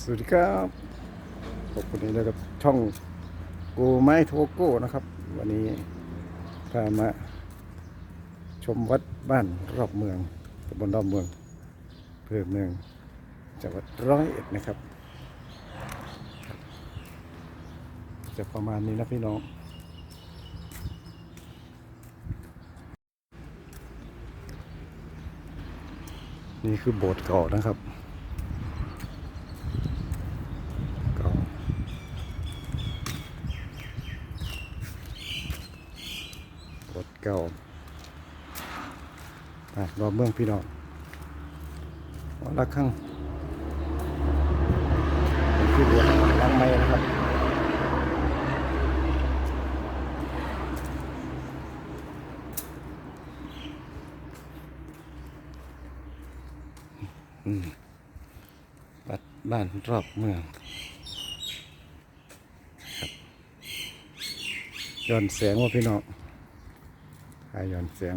สวัสดีครับพบกันนี้แล้วกับช่องโกไม้โทโก้นะครับ วันนี้พามาชมวัดบ้านรอบเมืองตำบลรอบเมืองเพื่อเมืองจังหวัดร้อยเอ็ดนะครับ จะประมาณนี้นะพี่น้องนี่คือโบสถ์เก่านะครับ เก่า โบสถ์เก่าอะรอบเมืองพี่น้องวัดละข้างนี่คือโบสถ์หลังไม้นะครับวัดบ้านรอบเมืองย้อนแสงว่าพี่น้องาย้อนเสียง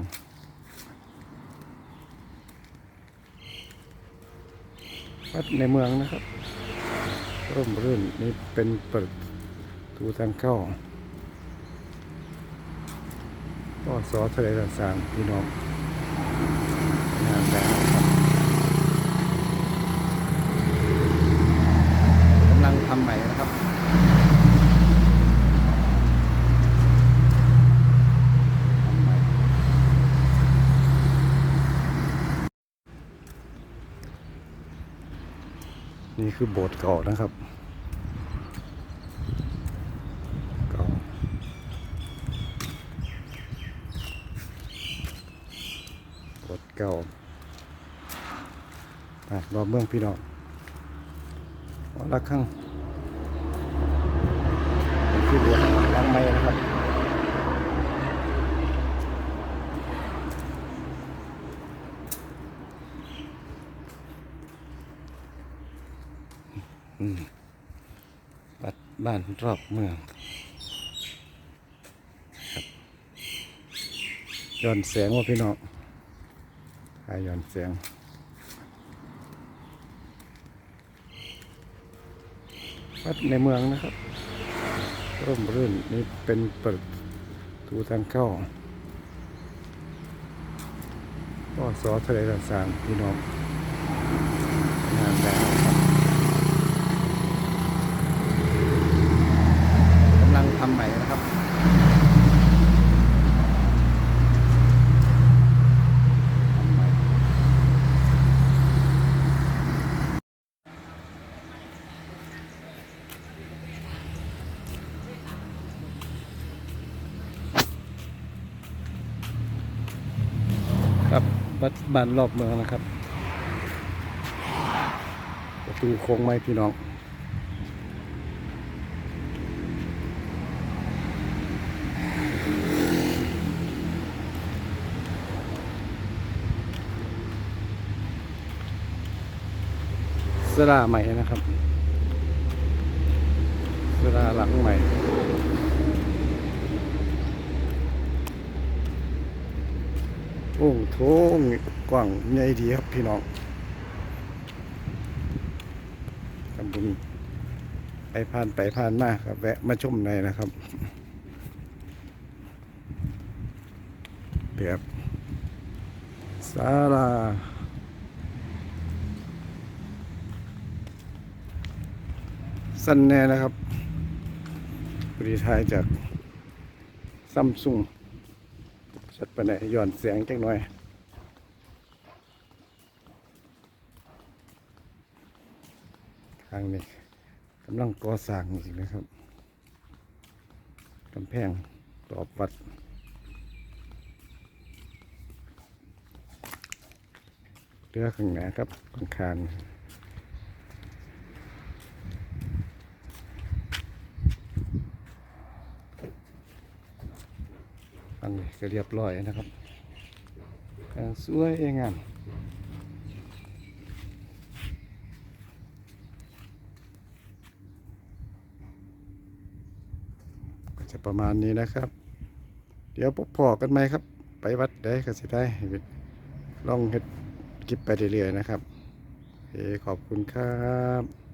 วัดในเมืองนะครับร่มรื่นนี่เป็นเปิดตูทางเข้าก็สอทะเลสางพี่น้องงานแบบครับ กำลังทำใหม่นะครับ ทำใหม่ นี่คือโบสถ์เก่านะครับเก่าโบสถ์เก่าอะรอบเมืองพี่น้องวัดละข้างนี่คือโบสถ์หลังไม้นะครับ วัดบ้านรอบเมืองครับย้อนแสงว่าพี่น้องหาย้อนแสงวัดในเมืองนะครับ ร่มรื่นนี่เป็นเปิดตูทางเข้าก็สอทะเลต่างพี่น้องงานแบบ ครับวัดบ้านรอบเมืองนะครับประตูโค้งไม้พี่น้องสลาใหม่นะครับสลาหลังใหม่ โอ้โถงกว้างใหญ่ดีครับพี่น้องทำบุญไปผ่านไปผ่านมาครับ แวะมาชมในอยนะครับเปียบศาลาสั้นแน่นะครับบริทายจากซัมซุง ชัดไปไหนย้อนเสียงจักหน่อยทางนี้กำลังก่อสร้างอีกนะครับกำแพงตอบวัดเรือข้างหน้าครับข้างคาน อันนี้ก็เรียบร้อยนะครับสวยงามก็จะประมาณนี้นะครับ เดี๋ยวพบพอกันไหมครับ ไปวัดได้ก็สิได้ลองเฮ็ดคลิปไปเรื่อยๆนะครับโอขอบคุณครับ